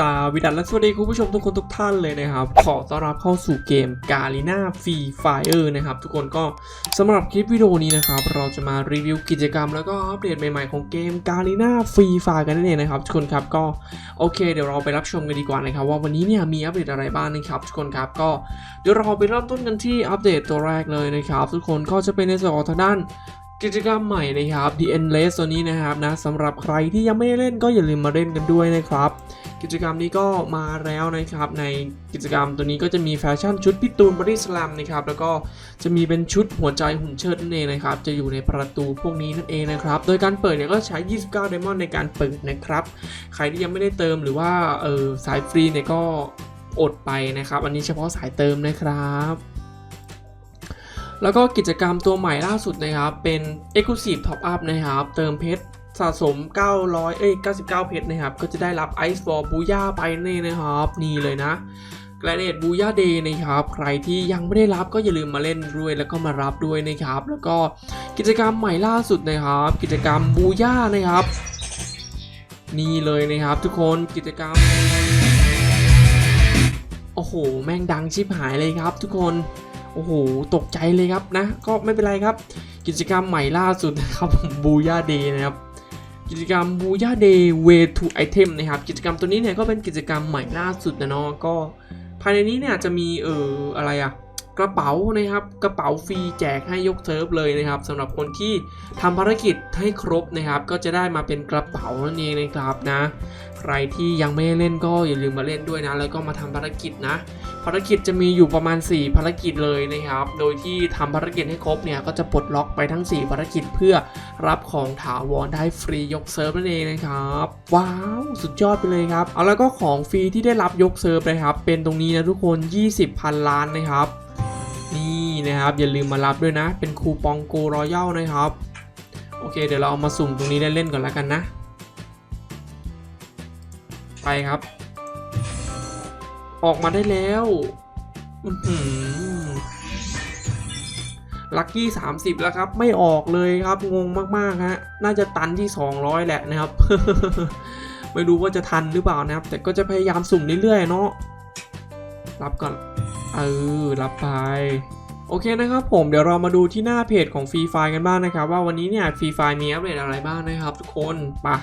สวีดัสและสวัสดีคุณผู้ชมทุกคนทุกท่านเลยนะครับ ขอต้อนรับเข้าสู่เกมกาลิน่าฟรีไฟเออร์นะครับ ทุกคนก็สำหรับคลิปวิดีโอนี้นะครับ เราจะมารีวิวกิจกรรมแล้วก็อัปเดตใหม่ๆของเกมกาลิน่าฟรีไฟกันนั่นเองนะครับทุกคนครับก็โอเค เดี๋ยวเราไปรับชมกันดีกว่านะครับ ว่าวันนี้เนี่ยมีอัปเดตอะไรบ้างนะครับทุกคนครับก็เดี๋ยวเราไปเริ่มต้นกันที่อัปเดตตัวแรกเลยนะครับ ทุกคนก็จะเป็นในส่วนของทางด้าน กิจกรรมใหม่นะครับ The Endless ตัวนี้นะครับนะสำหรับใครที่ยังไม่ได้เล่นก็อย่าลืมมาเล่นกันด้วยนะครับ กิจกรรมนี้ก็มาแล้วนะครับ ในกิจกรรมตัวนี้ก็จะมีแฟชั่นชุดพี่ตูนบอดี้ส a ลมนะครับแล้วก็จะมีเป็นชุดหัวใจหุ่นเชิดนั่นเองนะครับ จะอยู่ในประตูพวกนี้นั่นเองนะครับ โดยการเปิดเนี่ยก็ใช้ 29ไดมอนด์ในการเปิดนะครับ ใครที่ยังไม่ได้เติมหรือว่าเออสายฟรีเนี่ยก็อดไปนะครับ อันนี้เฉพาะสายเติมนะครับ แล้วก็กิจกรรมตัวใหม่ล่าสุดนะครับ เป็น Exclusive Top Up นะครับ เติมเพชรสะสม 900 เอ้ย 99 เพชรนะครับ ก็จะได้รับ Ice Ball b o o y a ไปนี่นะครับ นี่เลยนะ g r a n a d e b o o y a Day นะครับ ใครที่ยังไม่ได้รับก็อย่าลืมมาเล่นด้วยแล้วก็มารับด้วยนะครับ แล้วก็กิจกรรมใหม่ล่าสุดนะครับ กิจกรรมบูย่านะครับ นี่เลยนะครับ ทุกคนกิจกรรม โอ้โห แม่งดังชิบหายเลยครับ ทุกคน โอ้โห ตกใจเลยครับนะ ก็ไม่เป็นไรครับ กิจกรรมใหม่ล่าสุดนะครับบูย่าเดย์นะครับ กิจกรรมบูย่าเดย์เวทูไอเทมนะครับ กิจกรรมตัวนี้เนี่ยก็เป็นกิจกรรมใหม่ล่าสุดนะเนาะก็ภายในนี้เนี่ยจะมีเอออะไรอะ กระเป๋านะครับกระเป๋าฟรีแจกให้ยกเซิร์ฟเลยนะครับสำหรับคนที่ทำภารกิจให้ครบนะครับ ก็จะได้มาเป็นกระเป๋านั่นเองนะครับนะใครที่ยังไม่ได้เล่นก็อย่าลืมมาเล่นด้วยนะ แล้วก็มาทำภารกิจนะ ภารกิจจะมีอยู่ประมาณ 4 ภารกิจเลยนะครับ โดยที่ทำภารกิจให้ครบเนี่ยก็จะปลดล็อกไปทั้ง 4 ภารกิจเพื่อรับของถาวรได้ฟรียกเซิร์ฟนั่นเองนะครับ ว้าวสุดยอดไปเลยครับเอาแล้วก็ของฟรีที่ได้รับยกเซิร์ฟนะครับ เป็นตรงนี้นะทุกคน 20พันล้านนะครับ นี่นะครับ อย่าลืมมารับด้วยนะ เป็นคูปองโกรอยัลนะครับ โอเค เดี๋ยวเราเอามาสุ่มตรงนี้เล่นๆก่อนแล้วกันนะ ไปครับ ออกมาได้แล้วลัคกี้30 แล้วครับ ไม่ออกเลยครับ งงมากๆฮะ น่าจะตันที่ 200 แหละนะครับ ไม่รู้ว่าจะทันหรือเปล่านะครับ แต่ก็จะพยายามสุ่มเรื่อยๆเนาะรับก่อน เออ รับไป โอเคนะครับผมเดี๋ยวเรามาดูที่หน้าเพจของฟรีไฟกันบ้างนะครับ ว่าวันนี้เนี่ยฟรีไฟมีอัปเดตอะไรบ้างนะครับ ทุกคนปะ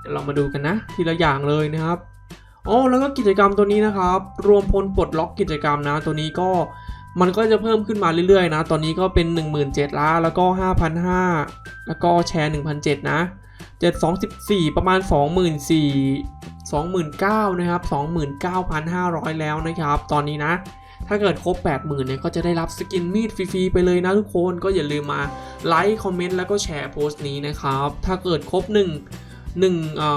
เดี๋ยวเรามาดูกันนะ ทีละอย่างเลยนะครับอ๋อแล้วก็กิจกรรมตัวนี้นะครับ รวมพลปลดล็อกกิจกรรมนะ ตัวนี้ก็มันก็จะเพิ่มขึ้นมาเรื่อยๆนะ ตอนนี้ก็เป็น 17,000ล้านแล้วก็5,500แล้วก็แชร์1,700นะ724 ประมาณ 24,000 29,000นะครับ29,500 แล้วนะครับ ตอนนี้นะ ถ้าเกิดครบ 80,000เนี่ยก็จะได้รับสกินมีดฟรีๆไปเลยนะทุกคนก็อย่าลืมมาไลค์คอมเมนต์แล้วก็แชร์โพสต์นี้นะครับ ถ้าเกิดครบ1 1เอ่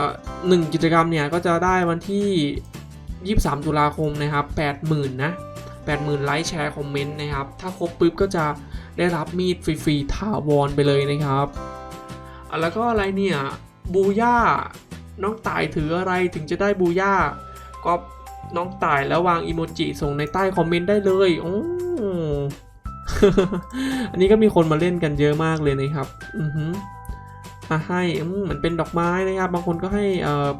อ1กิจกรรมเนี่ยก็จะได้วันที่ 23 ตุลาคมนะครับ 80,000 นะ 80,000 ไลค์แชร์คอมเมนต์นะครับ ถ้าครบปุ๊บก็จะได้รับมีดฟรีๆถาวรไปเลยนะครับ แล้วก็อะไรเนี่ยบูย่าน้องตายถืออะไรถึงจะได้บูย่าก็ น้องต่ายแล้ววางอีโมจิส่งในใต้คอมเมนต์ได้เลยโอ้อันนี้ก็มีคนมาเล่นกันเยอะมากเลยนะครับ อือหือมาให้มเหมือนเป็นดอกไม้นะครับ บางคนก็ให้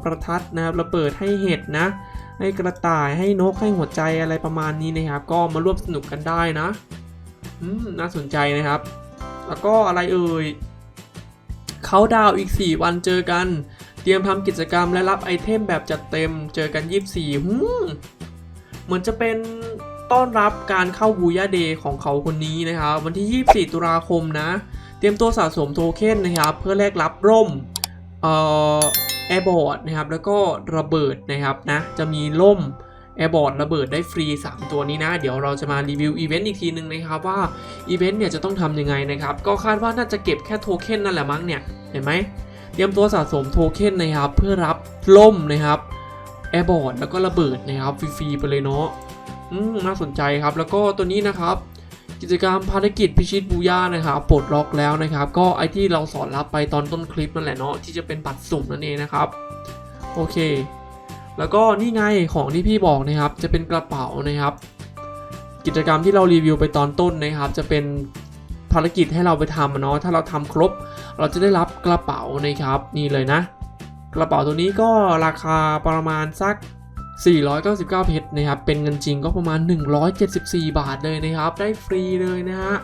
ประทัดนะครับระเบิดให้เห็ดนะ ให้กระต่ายให้นกให้หัวใจอะไรประมาณนี้นะครับ ก็มาร่วมสนุกกันได้นะอืมน่าสนใจนะครับ แล้วก็อะไรเอ่ยเขาดาวอีก 4 วันเจอกัน เตรียมทำกิจกรรมและรับไอเทมแบบจัดเต็ม เจอกัน 24หืมเหมือนจะเป็นต้อนรับการเข้าบูยาเดย์ของเขาคนนี้นะครับ วันที่ 24 ตุลาคมนะ เตรียมตัวสะสมโทเค็นนะครับ เพื่อแลกรับร่มเอ่อแอร์บอร์ดนะครับ แล้วก็ระเบิดนะครับนะ จะมีร่มแอร์บอร์ดระเบิดได้ฟรี 3 ตัวนี้นะ เดี๋ยวเราจะมารีวิวอีเวนต์อีกทีหนึ่งนะครับว่าอีเวนต์เนี่ยจะต้องทำยังไงนะครับ ก็คาดว่าน่าจะเก็บแค่โทเค็นนั่นแหละมั้งเนี่ย เห็นไหม เตรียมตัวสะสมโทเค็นนะครับ เพื่อรับล่มนะครับแอร์บอร์ดแล้วก็ระเบิดนะครับฟรีๆไปเลยเนาะน่าสนใจครับ แล้วก็ตัวนี้นะครับ กิจกรรมภารกิจพิชิตบูย่านะครับปลดล็อกแล้วนะครับ ก็ไอที่เราสอนรับไปตอนต้นคลิปนั่นแหละเนาะที่จะเป็นบัตรสุ่มนั่นเองนะครับ โอเค แล้วก็นี่ไงของที่พี่บอกนะครับ จะเป็นกระเป๋านะครับ กิจกรรมที่เรารีวิวไปตอนต้นนะครับ จะเป็น ภารกิจให้เราไปทำเนาะถ้าเราทำครบ เราจะได้รับกระเป๋านะครับนี่เลยนะ กระเป๋าตัวนี้ก็ราคาประมาณสัก 499 เพชรนะครับเป็นเงินจริงก็ประมาณ 174 บาทเลยนะครับ ได้ฟรีเลยนะฮะ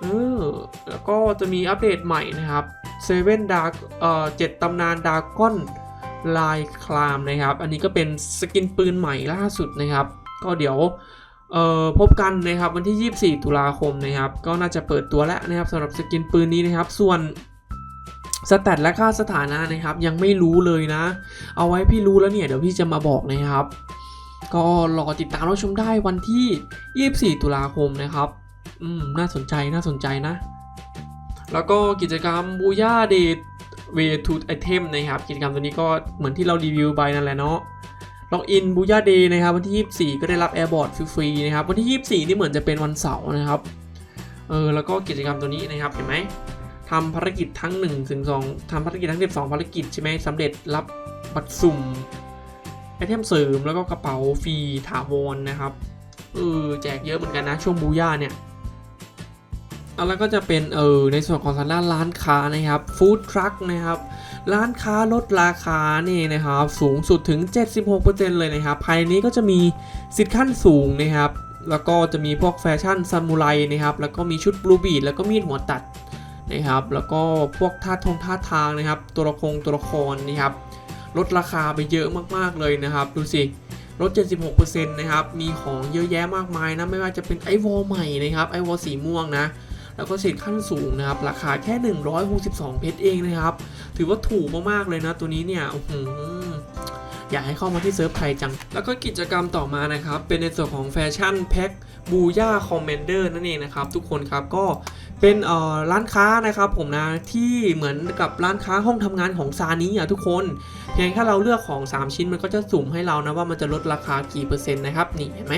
เออแล้วก็จะมีอัปเดตใหม่นะครับ Seven Dark เอ่อ7ตำนานดากอนลายคลามนะครับ อันนี้ก็เป็นสกินปืนใหม่ล่าสุดนะครับ ก็เดี๋ยว เอ่อพบกันนะครับวันที่ 24 ตุลาคมนะครับ ก็น่าจะเปิดตัวแล้วนะครับสำหรับสกินปืนนี้นะครับ ส่วนสแตทและค่าสถานะนะครับ ยังไม่รู้เลยนะ เอาไว้พี่รู้แล้วเนี่ย เดี๋ยวพี่จะมาบอกนะครับ ก็รอติดตามรับชมได้วันที่ 24 ตุลาคมนะครับ อืม น่าสนใจน่าสนใจนะ แล้วก็กิจกรรมบูย่าเดทเวทูไอเทมนะครับ กิจกรรมตัวนี้ก็เหมือนที่เรารีวิวไปนั่นแหละเนาะ ล็อกอินบูย่าเดย์นะครับวันที่ 24 ก็ได้รับแอร์บอร์ดฟรีๆนะครับวันที่ 24 นี่เหมือนจะเป็นวันเสาร์นะครับเออแล้วก็กิจกรรมตัวนี้นะครับเห็นไหมทำภารกิจทั้ง1ถึง2ทำภารกิจทั้ง 12 ภารกิจใช่ไหมสำเร็จรับบัตรสุ่มไอเทมเสริมแล้วก็กระเป๋าฟรีถาวรนะครับเออแจกเยอะเหมือนกันนะช่วงบูย่าเนี่ย แล้วก็จะเป็นเออในส่วนของทางด้านร้านค้านะครับฟู้ดทรัคนะครับร้านค้าลดราคานี่นะครับสูงสุดถึง 76%เลยนะครับภายในนี้ก็จะมีสิทธิ์ขั้นสูงนะครับแล้วก็จะมีพวกแฟชั่นซามูไรนะครับแล้วก็มีชุดบลูบีดแล้วก็มีดหัวตัดนะครับแล้วก็พวกท่าทงท่าทางนะครับ ตัวละครตัวละครนะครับลดราคาไปเยอะมากๆเลยนะครับ ดูสิลด 76%นะครับ มีของเยอะแยะมากมายนะ ไม่ว่าจะเป็นไอวอลใหม่นะครับ ไอวอลสีม่วงนะ แล้วก็สิทธิ์ขั้นสูงนะครับ ราคาแค่ 162 เพชรเองนะครับ ถือว่าถูกมากๆเลยนะตัวนี้เนี่ยอยากให้เข้ามาที่เซิร์ฟไทยจัง แล้วก็กิจกรรมต่อมานะครับ เป็นในส่วนของแฟชั่นแพ็คบูย่าคอมเมนเดอร์นั่นเองนะครับ ทุกคนครับก็เป็นร้านค้านะครับผมนะที่เหมือนกับร้านค้าห้องทำงานของซานี้อะทุกคน เพียงแค่เราเลือกของ 3 ชิ้นมันก็จะสุ่มให้เรานะว่ามันจะลดราคากี่เปอร์เซ็นต์นะครับนี่เห็นไหม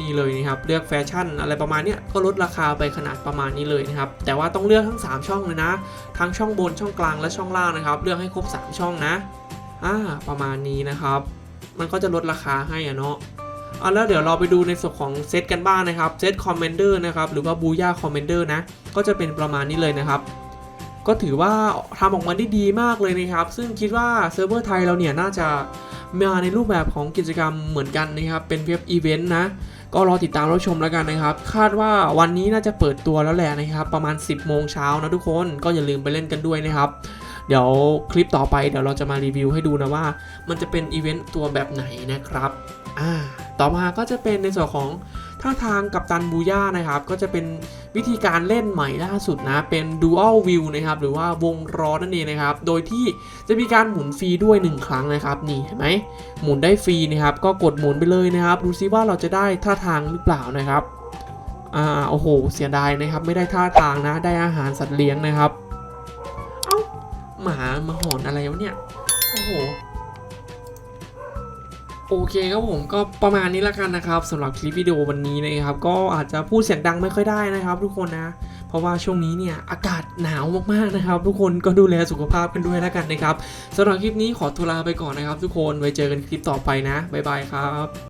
นี่เลยนะครับเลือกแฟชั่นอะไรประมาณนี้ก็ลดราคาไปขนาดประมาณนี้เลยนะครับแต่ว่าต้องเลือกทั้ง 3 ช่องเลยนะ ทั้งช่องบนช่องกลางและช่องล่างนะครับ เลือกให้ครบ 3 ช่องนะอ่าประมาณนี้นะครับ มันก็จะลดราคาให้อะเนาะเอาแล้วเดี๋ยวเราไปดูในส่วนของเซตกันบ้างนะครับเซตคอมเมนเดอร์นะครับหรือว่าบูย่าคอมเมนเดอร์นะก็จะเป็นประมาณนี้เลยนะครับ ก็ถือว่าทำออกมาได้ดีมากเลยนะครับ ซึ่งคิดว่าเซิร์ฟเวอร์ไทยเราเนี่ยน่าจะมาในรูปแบบของกิจกรรมเหมือนกันนะครับ เป็นเว็บอีเวนต์นะ ก็รอติดตามรับชมแล้วกันนะครับ คาดว่าวันนี้น่าจะเปิดตัวแล้วแหละนะครับ ประมาณ 10 โมงเช้านะทุกคนก็อย่าลืมไปเล่นกันด้วยนะครับ เดี๋ยวคลิปต่อไปเดี๋ยวเราจะมารีวิวให้ดูนะว่า มันจะเป็นอีเวนต์ตัวแบบไหนนะครับอ่าต่อมาก็จะเป็นในส่วนของ ท่าทางกับตันบูย่านะครับ ก็จะเป็นวิธีการเล่นใหม่ล่าสุดนะ เป็น Dual View นะครับ หรือว่าวงล้อนั่นเองนะครับ โดยที่จะมีการหมุนฟรีด้วย 1 ครั้งนะครับ นี่เห็นไหมหมุนได้ฟรีนะครับ ก็กดหมุนไปเลยนะครับ ดูซิว่าเราจะได้ท่าทางหรือเปล่านะครับ อ่า โอ้โห เสียดายนะครับ ไม่ได้ท่าทางนะ ได้อาหารสัตว์เลี้ยงนะครับ เอ้า หมา มาหอนอะไรวะเนี่ย โอ้โห โอเคครับผมก็ประมาณนี้ละกันนะครับสำหรับคลิปวิดีโอวันนี้นะครับ ก็อาจจะพูดเสียงดังไม่ค่อยได้นะครับ ทุกคนนะ เพราะว่าช่วงนี้เนี่ยอากาศหนาวมากๆนะครับ ทุกคนก็ดูแลสุขภาพกันด้วยละกันนะครับสำหรับคลิปนี้ขอตัวลาไปก่อนนะครับ ทุกคนไว้เจอกันคลิปต่อไปนะบ๊ายบายครับ